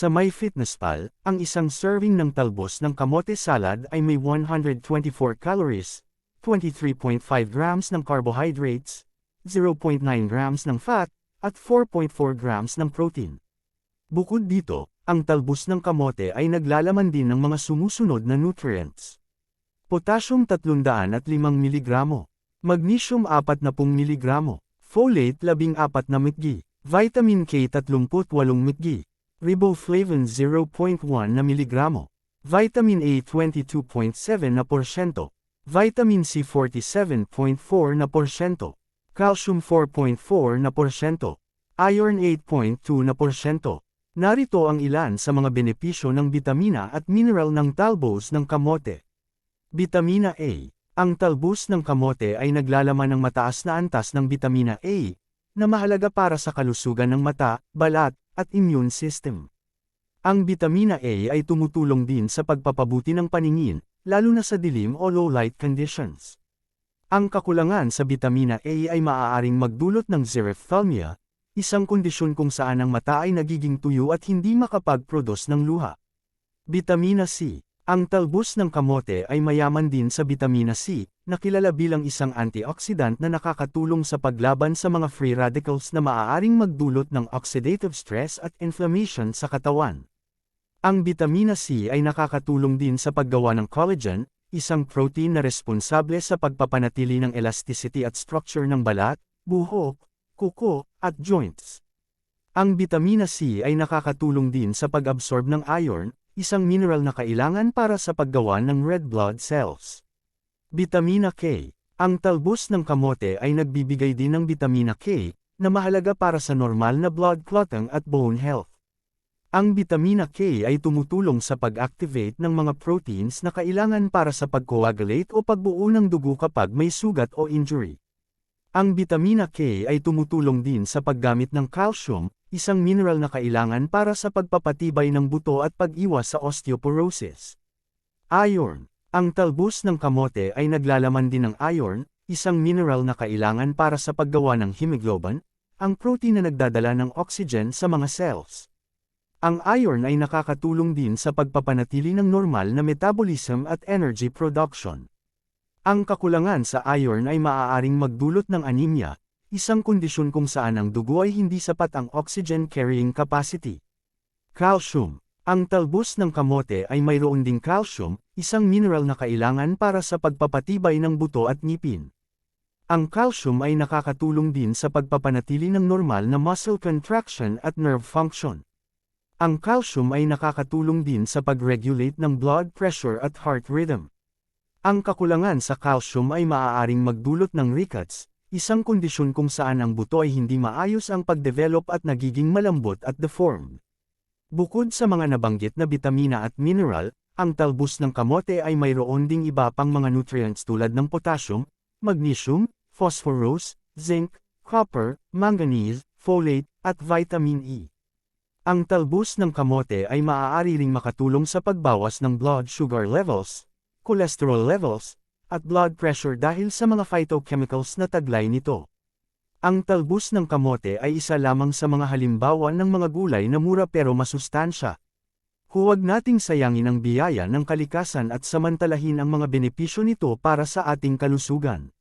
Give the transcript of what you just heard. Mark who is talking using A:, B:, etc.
A: Sa My Fitness Pal, ang isang serving ng talbos ng kamote salad ay may 124 calories, 23.5 grams ng carbohydrates, 0.9 grams ng fat, at 4.4 grams ng protein. Bukod dito, ang talbos ng kamote ay naglalaman din ng mga sumusunod na nutrients. Potassium 305 mg, magnesium 40 mg, folate 14 na mg, vitamin K 38 mg, riboflavin 0.1 na miligramo, vitamin A 22.7 na porsyento, vitamin C 47.4 na porsyento, calcium 4.4 na porsyento, iron 8.2 na porsyento. Narito ang ilan sa mga benepisyo ng bitamina at mineral ng talbos ng kamote. Bitamina A. Ang talbos ng kamote ay naglalaman ng mataas na antas ng bitamina A, na mahalaga para sa kalusugan ng mata, balat, at immune system. Ang bitamina A ay tumutulong din sa pagpapabuti ng paningin, lalo na sa dilim o low light conditions. Ang kakulangan sa bitamina A ay maaaring magdulot ng xerophthalmia, isang kondisyon kung saan ang mata ay nagiging tuyo at hindi makapag-produce ng luha. Bitamina C Ang talbos ng kamote ay mayaman din sa bitamina C, na kilala bilang isang antioxidant na nakakatulong sa paglaban sa mga free radicals na maaaring magdulot ng oxidative stress at inflammation sa katawan. Ang bitamina C ay nakakatulong din sa paggawa ng collagen, isang protein na responsable sa pagpapanatili ng elasticity at structure ng balat, buhok, kuko, at joints. Ang bitamina C ay nakakatulong din sa pag-absorb ng iron, isang mineral na kailangan para sa paggawa ng red blood cells. Bitamina K. Ang talbos ng kamote ay nagbibigay din ng bitamina K, na mahalaga para sa normal na blood clotting at bone health. Ang bitamina K ay tumutulong sa pag-activate ng mga proteins na kailangan para sa pag-coagulate o pagbuo ng dugo kapag may sugat o injury. Ang bitamina K ay tumutulong din sa paggamit ng calcium, isang mineral na kailangan para sa pagpapatibay ng buto at pag-iwas sa osteoporosis. Iron ang talbos ng kamote ay naglalaman din ng iron, isang mineral na kailangan para sa paggawa ng hemoglobin, ang protein na nagdadala ng oxygen sa mga cells. Ang iron ay nakakatulong din sa pagpapanatili ng normal na metabolism at energy production. Ang kakulangan sa iron ay maaaring magdulot ng anemia, isang kondisyon kung saan ang dugo ay hindi sapat ang oxygen carrying capacity. Calcium ang talbos ng kamote ay mayroon ding calcium, isang mineral na kailangan para sa pagpapatibay ng buto at ngipin. Ang calcium ay nakakatulong din sa pagpapanatili ng normal na muscle contraction at nerve function. Ang calcium ay nakakatulong din sa pag-regulate ng blood pressure at heart rhythm. Ang kakulangan sa calcium ay maaaring magdulot ng rickets, isang kondisyon kung saan ang buto ay hindi maayos ang pagdevelop at nagiging malambot at deformed. Bukod sa mga nabanggit na bitamina at mineral, ang talbos ng kamote ay mayroon ding iba pang mga nutrients tulad ng potassium, magnesium, phosphorus, zinc, copper, manganese, folate, at vitamin E. Ang talbos ng kamote ay maaari ring makatulong sa pagbawas ng blood sugar levels, cholesterol levels, at blood pressure dahil sa mga phytochemicals na taglay nito. Ang talbos ng kamote ay isa lamang sa mga halimbawa ng mga gulay na mura pero masustansya. Huwag nating sayangin ang biyaya ng kalikasan at samantalahin ang mga benepisyo nito para sa ating kalusugan.